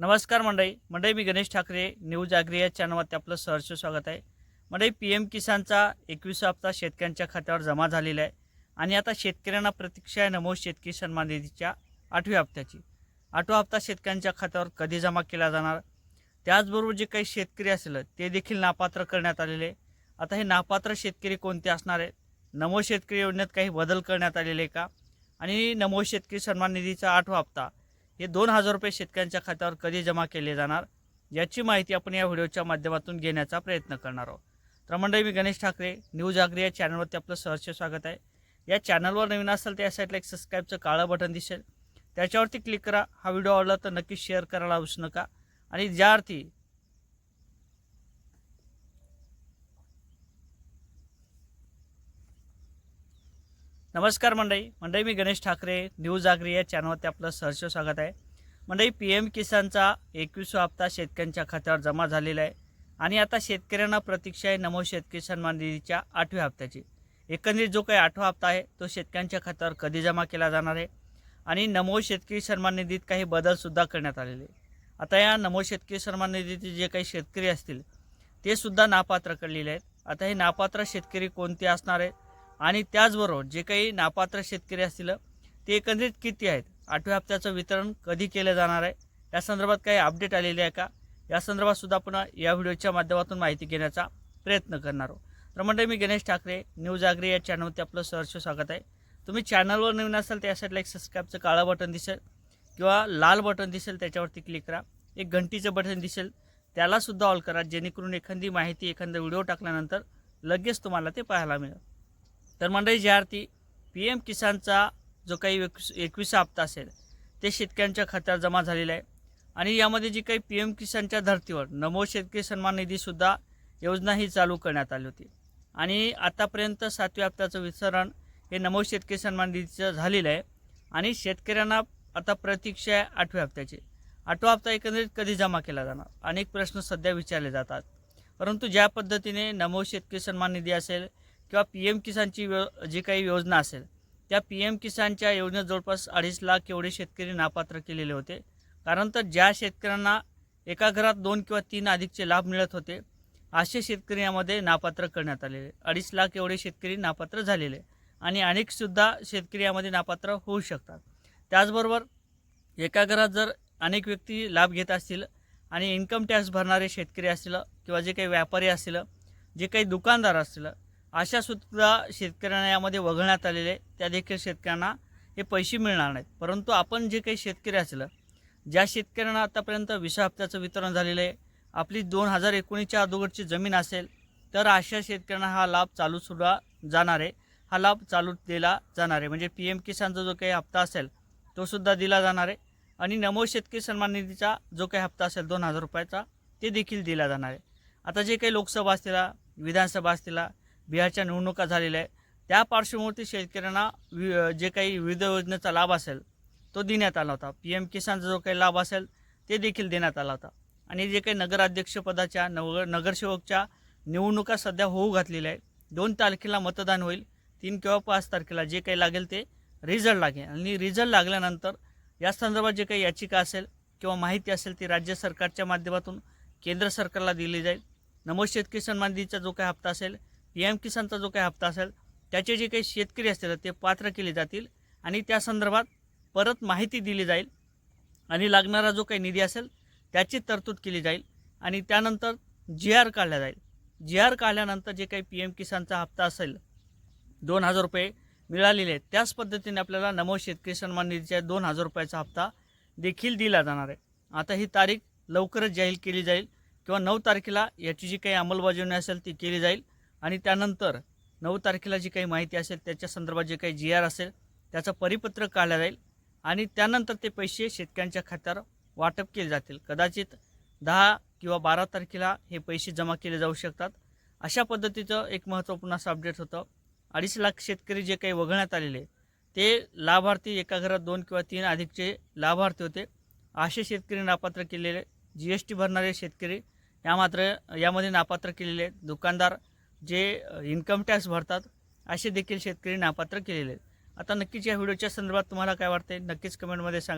नमस्कार मंडळी. मंडळी मी गणेश ठाकरे न्यूज आग्री या चॅनलवरती आपलं सहर्ष स्वागत आहे. मंडळी पी एम किसानचा एकवीस हप्ता शेतकऱ्यांच्या खात्यावर जमा झालेला आहे आणि आता शेतकऱ्यांना प्रतीक्षा आहे नमो शेतकरी सन्मान निधीच्या आठव्या हप्त्याची. आठवा हप्ता शेतकऱ्यांच्या खात्यावर कधी जमा केला जाणार? त्याचबरोबर जे काही शेतकरी असेल ते देखील नापात्र करण्यात आलेले आता हे नापात्र शेतकरी कोणते असणार आहेत? नमो शेतकरी योजनेत काही बदल करण्यात आलेले आहे का? आणि नमो शेतकरी सन्मान निधीचा आठवा हप्ता हे दोन हजार रुपये शेतकऱ्यांच्या खात्यावर कधी जमा केले जाणार? याची माहिती आपण या व्हिडिओच्या माध्यमातून घेण्याचा प्रयत्न करणार आहोत. तर मंडळी मी गणेश ठाकरे न्यूज आग्री या चॅनलवरती आपलं सहर्ष स्वागत आहे. या चॅनलवर नवीन असाल तर या साईडला एक सबस्क्राईबचं काळं बटन दिसेल. त्याच्यावरती क्लिक करा. हा व्हिडिओ आवडला तर नक्की शेअर करायला विसरू नका. आणि ज्या अर्थी नमस्कार मंडळी. मंडळी मी गणेश ठाकरे न्यूज आग्री या चॅनलवरती आपलं सहर्ष स्वागत आहे. मंडळी पी एम किसानचा एकवीसवा हप्ता शेतकऱ्यांच्या खात्यावर जमा झालेला आहे आणि आता शेतकऱ्यांना प्रतीक्षा आहे नमो शेतकरी सन्मान निधीच्या आठव्या हप्त्याची. एकंदरीत जो काही आठवा हप्ता आहे तो शेतकऱ्यांच्या खात्यावर कधी जमा केला जाणार आहे आणि नमो शेतकरी सन्मान निधीत काही बदलसुद्धा करण्यात आलेले आता या नमो शेतकरी सन्मान निधीचे जे काही शेतकरी असतील ते सुद्धा नापात्र कळलेले आहेत. आता हे नापात्र शेतकरी कोणते असणार आहेत? आणि त्याचबरोबर जे काही नापात्र शेतकरी असतील ते एकंदरीत किती आहेत? आठव्या हप्त्याचं वितरण कधी केलं जाणार आहे? या संदर्भात काही अपडेट आलेले आहे का? या संदर्भात सुद्धा पुन्हा या व्हिडिओच्या माध्यमातून माहिती घेण्याचा प्रयत्न करणार आहोत. तर मंडळी मी गणेश ठाकरे न्यूज आग्रे या चॅनलवरती आपलं सहर्ष स्वागत आहे. तुम्ही चॅनलवर नवीन असाल तर एक सबस्क्राईबचं काळं बटन दिसेल किंवा लाल बटन दिसेल त्याच्यावरती क्लिक करा. एक घंटीचं बटन दिसेल त्यालासुद्धा ऑल करा जेणेकरून एखादी माहिती एखादा व्हिडिओ टाकल्यानंतर लगेच तुम्हाला ते पाहायला मिळेल. तर मंडळी ज्या पी एम किसानचा जो काही एकवीस एकवीसा हप्ता असेल ते शेतकऱ्यांच्या खात्यात जमा झालेला आहे. आणि यामध्ये जी काही पी एम किसानच्या धर्तीवर नमो शेतकरी सन्मान निधीसुद्धा योजना ही चालू करण्यात आली होती. आणि आतापर्यंत सातव्या हप्त्याचं वितरण हे नमो शेतकरी सन्मान निधीचं झालेलं आहे. आणि शेतकऱ्यांना आता प्रतीक्षा आहे आठव्या हप्त्याची. आठवा हप्ता एकंदरीत कधी जमा केला जाणार? अनेक प्रश्न सध्या विचारले जातात. परंतु ज्या पद्धतीने नमो शेतकरी सन्मान निधी असेल किंवा पी एम किसानची व्य जी काही योजना असेल त्या पी एम किसानच्या योजनेत जवळपास अडीच लाख एवढे शेतकरी नापात्र केलेले होते. कारण तर ज्या शेतकऱ्यांना एका घरात दोन किंवा तीन अधिकचे लाभ मिळत होते असे शेतकरी यामध्ये नापात्र करण्यात आलेले. अडीच लाख एवढे शेतकरी नापात्र झालेले आणि अनेकसुद्धा शेतकरी यामध्ये नापात्र होऊ शकतात. त्याचबरोबर एका घरात जर अनेक व्यक्ती लाभ घेत असतील आणि इन्कम टॅक्स भरणारे शेतकरी असतील किंवा जे काही व्यापारी असतील जे काही दुकानदार असतील अशा सुद्धा शेतकऱ्यांना यामध्ये वगळण्यात आलेले त्या देखील शेतकऱ्यांना हे पैसे मिळणार नाहीत. परंतु आपण जे काही शेतकरी असलं ज्या शेतकऱ्यांना आतापर्यंत विसा हप्त्याचं वितरण झालेलं आहे आपली दोन हजार एकोणीसच्या अगोदरची जमीन असेल तर अशा शेतकऱ्यांना हा लाभ चालूसुद्धा जाणार आहे. हा लाभ चालू दिला जाणार आहे. म्हणजे पी एम किसानचा जो काही हप्ता असेल तोसुद्धा दिला जाणार आहे. आणि नमो शेतकरी सन्मान निधीचा जो काही हप्ता असेल दोन हजार रुपयाचा ते देखील दिला जाणार आहे. आता जे काही लोकसभा असतील विधानसभा असतील बिहारच्या निवडणुका झालेल्या आहे त्या पार्श्वभूमीवरती शेतकऱ्यांना वि जे काही विविध योजनेचा लाभ असेल तो देण्यात आला होता. पी एम किसानचा जो काही लाभ असेल ते देखील देण्यात आला होता. आणि जे काही नगराध्यक्षपदाच्या नगर नगरसेवकच्या निवडणुका सध्या होऊ घातलेल्या आहे दोन तारखेला मतदान होईल. तीन किंवा पाच तारखेला जे काही लागेल ते रिझल्ट लागेल. आणि रिझल्ट लागल्यानंतर या संदर्भात जे काही याचिका असेल किंवा माहिती असेल ती राज्य सरकारच्या माध्यमातून केंद्र सरकारला दिली जाईल. नमो शेतकरी सन्मान निधीचा जो काही हप्ता असेल एम किसानचा जो काही हप्ता असेल त्याचे जे काही शेतकरी असतील ते पात्र केले जातील आणि त्या संदर्भात परत माहिती दिली जाईल आणि लागणारा जो काही निधी असेल त्याची तरतूद केली जाईल आणि त्यानंतर जी आर काढला जाईल. जी आर काढल्यानंतर जे काही पी एम किसानचा हप्ता असेल दोन हजार रुपये मिळालेले आहेत त्याच पद्धतीने आपल्याला नमो शेतकरी सन्मान निधीच्या दोन हजार रुपयाचा हप्ता देखील दिला जाणार आहे. आता ही तारीख लवकरच जाहीर केली जाईल किंवा नऊ तारखेला याची जी काही अंमलबजावणी असेल ती केली जाईल. आणि त्यानंतर नऊ तारखेला जी काही माहिती असेल त्याच्या संदर्भात जे काही जी आर असेल त्याचं परिपत्र काढलं जाईल आणि त्यानंतर ते पैसे शेतकऱ्यांच्या खात्यावर वाटप केले जातील. कदाचित दहा किंवा बारा तारखेला हे पैसे जमा केले जाऊ शकतात. अशा पद्धतीचं एक महत्त्वपूर्ण असं अपडेट होतं. अडीच लाख शेतकरी जे काही वगळण्यात आलेले ते लाभार्थी एका घरात दोन किंवा तीन अधिकचे लाभार्थी होते. असे शेतकरी नापात्र केलेले जी एस टी भरणारे शेतकरी या मात्र यामध्ये नापात्र केलेले दुकानदार जे इन्कम टॅक्स भरतात असे देखील शेतकरी नापात्र केलेले आहेत. आता नक्कीच या व्हिडिओच्या संदर्भात तुम्हाला काय वाटते नक्कीच कमेंटमध्ये सांगा.